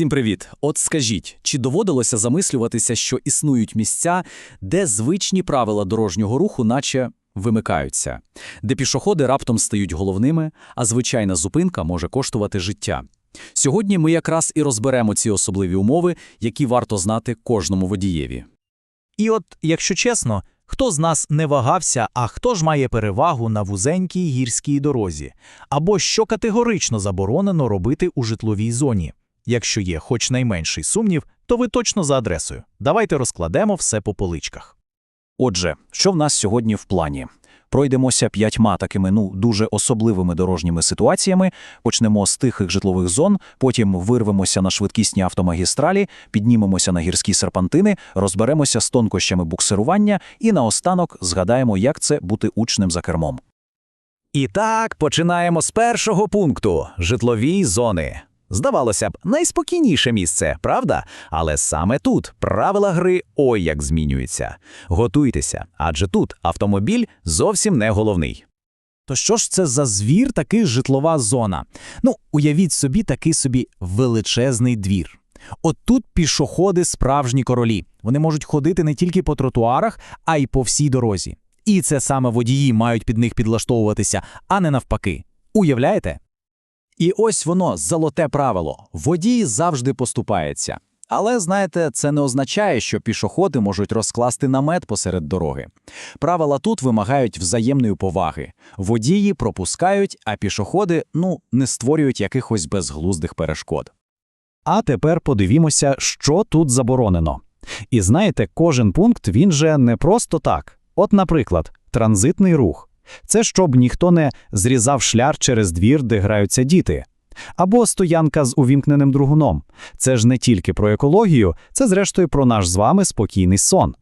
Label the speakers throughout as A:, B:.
A: Всім привіт! От скажіть, чи доводилося замислюватися, що існують місця, де звичні правила дорожнього руху наче вимикаються, де пішоходи раптом стають головними, а звичайна зупинка може коштувати життя? Сьогодні ми якраз і розберемо ці особливі умови, які варто знати кожному водієві.
B: І от, якщо чесно, хто з нас не вагався, а хто ж має перевагу на вузенькій гірській дорозі, або що категорично заборонено робити у житловій зоні? Якщо є хоч найменший сумнів, то ви точно за адресою. Давайте розкладемо все по поличках.
C: Отже, що в нас сьогодні в плані? Пройдемося п'ятьма такими ну дуже особливими дорожніми ситуаціями. Почнемо з тихих житлових зон, потім вирвемося на швидкісні автомагістралі, піднімемося на гірські серпантини, розберемося з тонкощами буксирування і наостанок згадаємо, як це бути учнем за кермом.
D: І так, починаємо з першого пункту житлові зони. Здавалося б, найспокійніше місце, правда? Але саме тут правила гри ой як змінюються. Готуйтеся, адже тут автомобіль зовсім не головний.
B: То що ж це за звір, такий житлова зона? Ну, уявіть собі такий собі величезний двір. От тут пішоходи справжні королі. Вони можуть ходити не тільки по тротуарах, а й по всій дорозі. І це саме водії мають під них підлаштовуватися, а не навпаки. Уявляєте?
A: І ось воно, золоте правило. Водій завжди поступається. Але, знаєте, це не означає, що пішоходи можуть розкласти намет посеред дороги. Правила тут вимагають взаємної поваги. Водії пропускають, а пішоходи, ну, не створюють якихось безглуздих перешкод.
E: А тепер подивімося, що тут заборонено. І знаєте, кожен пункт він же не просто так. От, наприклад, транзитний рух. Це щоб ніхто не зрізав шлях через двір, де граються діти. Або стоянка з увімкненим другуном. Це ж не тільки про екологію, це зрештою про наш з вами спокійний сон.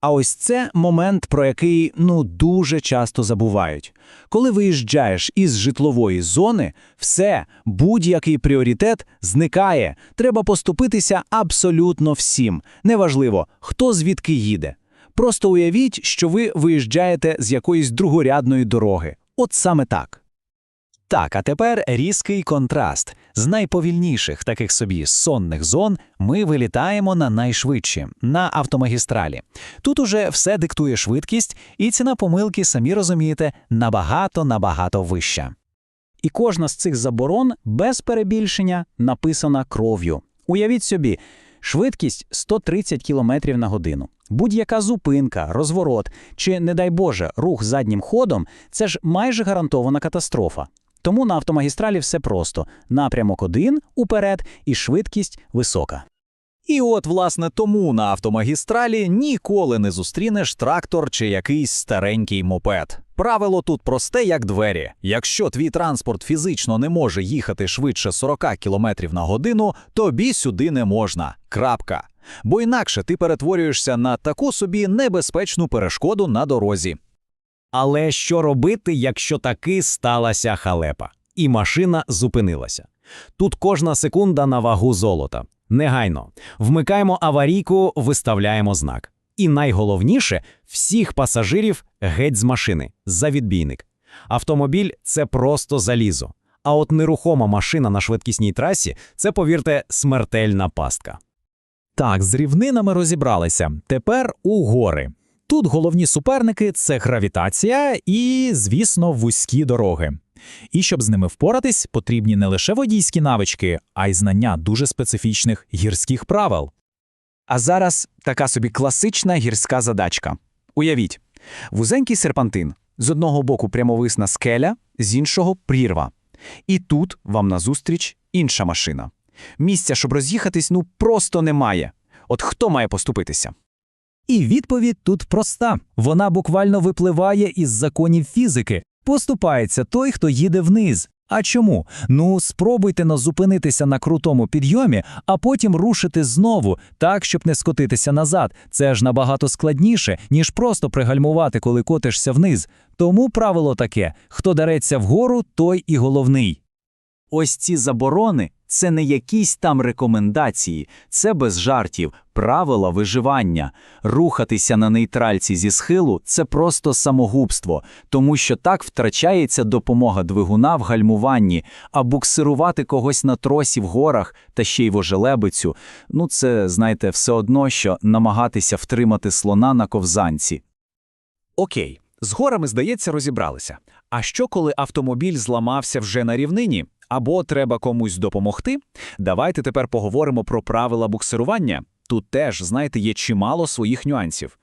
A: А ось це момент, про який ну дуже часто забувають. Коли виїжджаєш із житлової зони, все, будь-який пріоритет зникає. Треба поступитися абсолютно всім. Неважливо, хто звідки їде. Просто уявіть, що ви виїжджаєте з якоїсь другорядної дороги. От саме так.
D: Так, а тепер різкий контраст. З найповільніших таких собі сонних зон ми вилітаємо на найшвидші, на автомагістралі. Тут уже все диктує швидкість, і ціна помилки, самі розумієте, набагато-набагато вища.
A: І кожна з цих заборон без перебільшення написана кров'ю. Уявіть собі, швидкість 130 км на годину. Будь-яка зупинка, розворот чи, не дай Боже, рух заднім ходом це ж майже гарантована катастрофа. Тому на автомагістралі все просто: напрямок один уперед і швидкість висока.
D: І от, власне, тому на автомагістралі ніколи не зустрінеш трактор чи якийсь старенький мопед. Правило тут просте, як двері. Якщо твій транспорт фізично не може їхати швидше 40 км на годину, тобі сюди не можна. Крапка. Бо інакше ти перетворюєшся на таку собі небезпечну перешкоду на дорозі.
B: Але що робити, якщо таки сталася халепа, і машина зупинилася? Тут кожна секунда на вагу золота. Негайно. Вмикаємо аварійку, виставляємо знак. І найголовніше всіх пасажирів геть з машини, за відбійник. Автомобіль це просто залізо. А от нерухома машина на швидкісній трасі це, повірте, смертельна пастка. Так, з рівнинами розібралися. Тепер у гори. Тут головні суперники це гравітація і, звісно, вузькі дороги. І щоб з ними впоратись, потрібні не лише водійські навички, а й знання дуже специфічних гірських правил.
A: А зараз така собі класична гірська задачка. Уявіть, вузенький серпантин, з одного боку прямовисна скеля, з іншого прірва. І тут вам назустріч інша машина. Місця, щоб роз'їхатись, ну просто немає. От хто має поступитися?
B: І відповідь тут проста: вона буквально випливає із законів фізики. Поступається той, хто їде вниз. А чому? Ну, спробуйте на зупинитися на крутому підйомі, а потім рушити знову, так, щоб не скотитися назад. Це ж набагато складніше, ніж просто пригальмувати, коли котишся вниз. Тому правило таке: хто дареться вгору, той і головний.
A: Ось ці заборони
C: Це не якісь там рекомендації, це без жартів, правила виживання. Рухатися на нейтральці зі схилу це просто самогубство, тому що так втрачається допомога двигуна в гальмуванні, а буксирувати когось на тросі в горах та ще й вожелебицю. Ну, це, знаєте, все одно, що намагатися втримати слона на ковзанці.
A: Окей, з горами, здається, розібралися. А що, коли автомобіль зламався вже на рівнині? Або треба комусь допомогти? Давайте тепер поговоримо про правила буксирування. Тут теж, знаєте, є чимало своїх нюансів.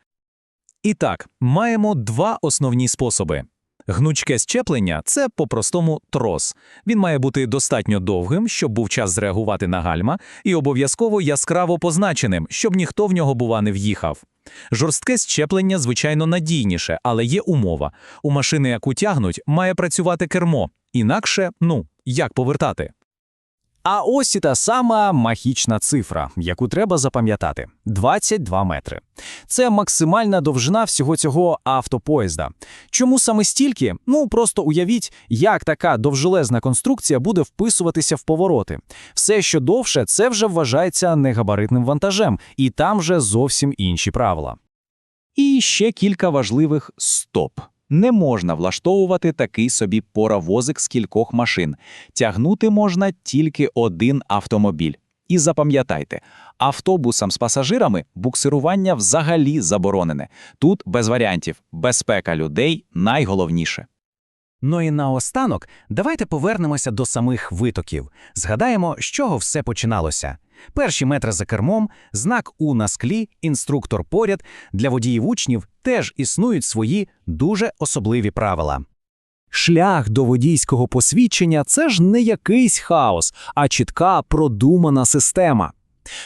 A: І так, маємо два основні способи. Гнучке щеплення – це по-простому трос. Він має бути достатньо довгим, щоб був час зреагувати на гальма, і обов'язково яскраво позначеним, щоб ніхто в нього, бува, не в'їхав. Жорстке щеплення, звичайно, надійніше, але є умова. У машини, яку тягнуть, має працювати кермо. Інакше, ну, як повертати?
B: А ось і та сама магічна цифра, яку треба запам'ятати – 22 метри. Це максимальна довжина всього цього автопоїзда. Чому саме стільки? Ну, просто уявіть, як така довжелезна конструкція буде вписуватися в повороти. Все, що довше, це вже вважається негабаритним вантажем, і там вже зовсім інші правила.
C: І ще кілька важливих стоп. Не можна влаштовувати такий собі паровозик з кількох машин. Тягнути можна тільки один автомобіль. І запам'ятайте, автобусам з пасажирами буксирування взагалі заборонене. Тут без варіантів. Безпека людей найголовніше.
A: Ну і наостанок, давайте повернемося до самих витоків. Згадаємо, з чого все починалося. Перші метри за кермом, знак У на склі, інструктор поряд. Для водіїв учнів теж існують свої дуже особливі правила. Шлях до водійського посвідчення це ж не якийсь хаос, а чітка продумана система.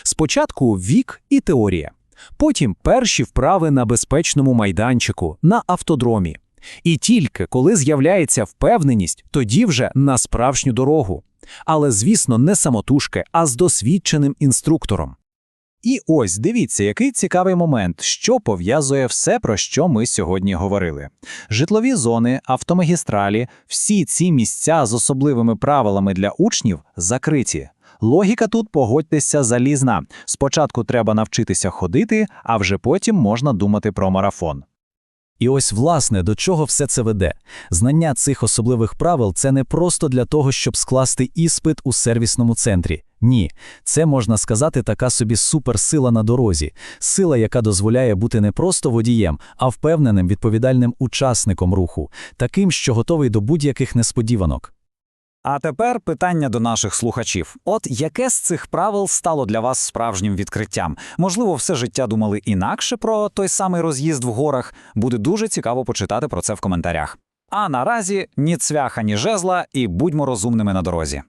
A: Спочатку вік і теорія, потім перші вправи на безпечному майданчику, на автодромі. І тільки коли з'являється впевненість, тоді вже на справжню дорогу. Але, звісно, не самотужки, а з досвідченим інструктором.
C: І ось дивіться, який цікавий момент, що пов'язує все, про що ми сьогодні говорили. Житлові зони, автомагістралі, всі ці місця з особливими правилами для учнів закриті. Логіка тут, погодьтеся, залізна. Спочатку треба навчитися ходити, а вже потім можна думати про марафон.
B: І ось, власне, до чого все це веде. Знання цих особливих правил – це не просто для того, щоб скласти іспит у сервісному центрі. Ні, це, можна сказати, така собі суперсила на дорозі. Сила, яка дозволяє бути не просто водієм, а впевненим відповідальним учасником руху, таким, що готовий до будь-яких несподіванок.
D: А тепер питання до наших слухачів: от яке з цих правил стало для вас справжнім відкриттям? Можливо, все життя думали інакше про той самий роз'їзд в горах. Буде дуже цікаво почитати про це в коментарях. А наразі ні цвяха, ні жезла, і будьмо розумними на дорозі.